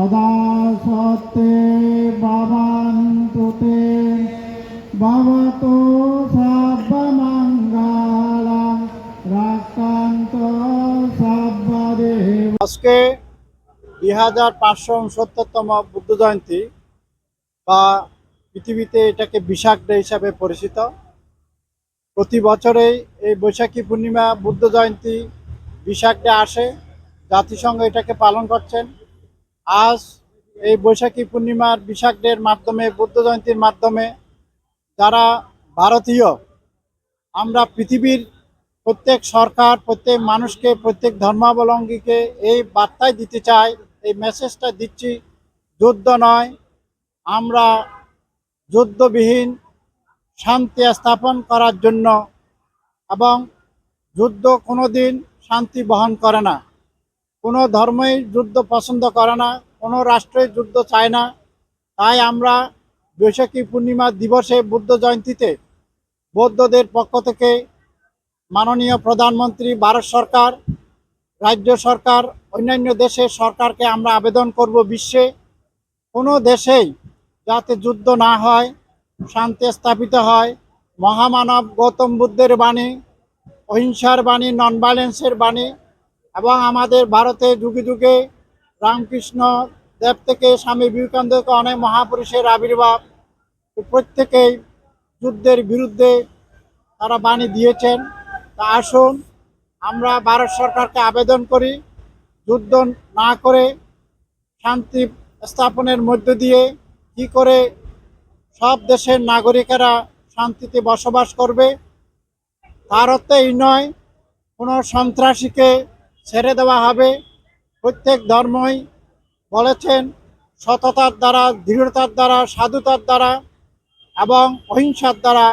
সদা সত্যে ভবান্তুতে। আজকে দুই হাজার পাঁচশো উনসত্তরতম বুদ্ধ জয়ন্তী বা পৃথিবীতে এটাকে বিশাখ ডে হিসাবে পরিচিত। প্রতি বছরেই এই বৈশাখী পূর্ণিমা বুদ্ধ জয়ন্তী বিশাখ ডে আসে। জাতিসংঘ এটাকে পালন করছেন। আজ এই বৈশাখী পূর্ণিমার বিশাখ ডের মাধ্যমে, বুদ্ধ জয়ন্তীর মাধ্যমে যারা ভারতীয়, আমরা পৃথিবীর প্রত্যেক সরকার, প্রত্যেক মানুষকে, প্রত্যেক ধর্মাবলম্বীকে এই বার্তায় দিতে চাই, এই মেসেজটা দিচ্ছি, যুদ্ধ নয়, আমরা যুদ্ধবিহীন শান্তি স্থাপন করার জন্য এবং যুদ্ধ কোনো দিন শান্তি বহন করে না। কোনো ধর্মই যুদ্ধ পছন্দ করে না, কোনো রাষ্ট্রই যুদ্ধ চায় না। তাই আমরা বৈশাখী পূর্ণিমা দিবসে বুদ্ধ জয়ন্তীতে বৌদ্ধদের পক্ষ থেকে মাননীয় প্রধানমন্ত্রী, ভারত সরকার, রাজ্য সরকার, অন্যান্য দেশের সরকারকে আমরা আবেদন করব বিশ্বে। কোনো দেশেই যাতে যুদ্ধ না হয়, শান্তি স্থাপিত হয়, মহামানব গৌতম বুদ্ধের বাণী, অহিংসার বাণী নন ভায়োলেন্সের বাণী এবং আমাদের ভারতে যুগে যুগে রামকৃষ্ণ দেব থেকে স্বামী বিবেকানন্দকে অনেক মহাপুরুষের আবির্ভাব প্রত্যেকেই যুদ্ধের বিরুদ্ধে তারা বাণী দিয়েছেন। তা আসুন, আমরা ভারত সরকারকে আবেদন করি, যুদ্ধ না করে শান্তি স্থাপনের মধ্য দিয়ে কি করে সব দেশের নাগরিকেরা শান্তিতে বসবাস করবে, তার অর্থ এই নয়, কোনো সন্ত্রাসীকে ছেড়ে দেওয়া হবে। প্রত্যেক ধর্মই বলেছেন সততার দ্বারা, দৃঢ়তার দ্বারা, সাধুতার দ্বারা এবং অহিংসার দ্বারা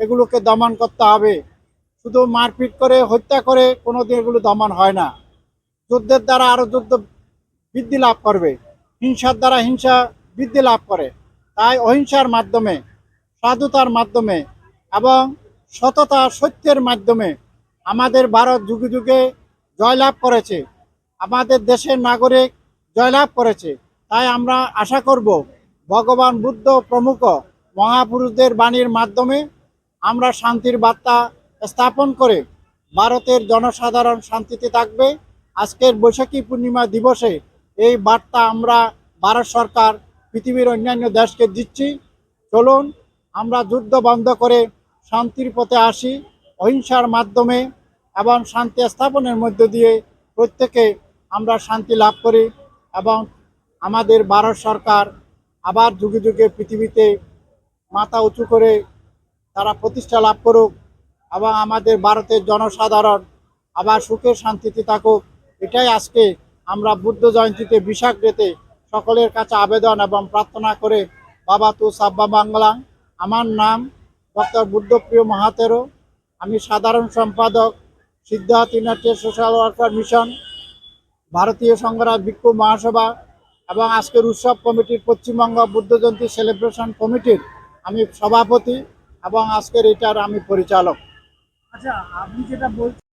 এগুলোকে দমন করতে হবে। শুধু মারপিট করে, হত্যা করে কোনো দিন এগুলো দমন হয় না। যুদ্ধের দ্বারা আরও যুদ্ধ বৃদ্ধি লাভ করবে। হিংসার দ্বারা হিংসা বৃদ্ধি লাভ করে। তাই অহিংসার মাধ্যমে, সাধুতার মাধ্যমে এবং সততা সত্যের মাধ্যমে আমাদের ভারত যুগে যুগে জয়লাভ করেছে। আমাদের দেশের নাগরিক জয়লাভ করেছে। তাই আমরা আশা করব, ভগবান বুদ্ধ প্রমুখ মহাপুরুষদের বাণীর মাধ্যমে আমরা শান্তির বার্তা স্থাপন করে ভারতের জনসাধারণ শান্তিতে থাকবে। আজকের বৈশাখী পূর্ণিমা দিবসে এই বার্তা আমরা ভারত সরকার, পৃথিবীর অন্যান্য দেশকে দিচ্ছি। চলুন, আমরা যুদ্ধ বন্ধ করে শান্তির পথে আসি। অহিংসার মাধ্যমে এবং শান্তি স্থাপনের মধ্য দিয়ে প্রত্যেকে আমরা শান্তি লাভ করি এবং আমাদের ভারত সরকার আবার যুগে যুগে পৃথিবীতে মাথা উঁচু করে তারা প্রতিষ্ঠা লাভ করুক এবং আমাদের ভারতের জনসাধারণ আবার সুখে শান্তিতে থাকুক। এটাই আজকে আমরা বুদ্ধ জয়ন্তীতে বিশাখ ডেতে সকলের কাছে আবেদন এবং প্রার্থনা করে বাবা তু সাব্বা বাংলা। আমার নাম ডক্টর বুদ্ধপ্রিয় মহাতেরো আমি সাধারণ সম্পাদক Siddhartha United Social Worker Mission, ভারতীয় সংগ্রাম বিক্ষোভ মহাসভা এবং আজকের উৎসব কমিটির পশ্চিমবঙ্গ বুদ্ধ জয়ন্তী সেলিব্রেশন কমিটির আমি সভাপতি এবং আজকের এটার আমি পরিচালক। আচ্ছা আপনি যেটা বলছেন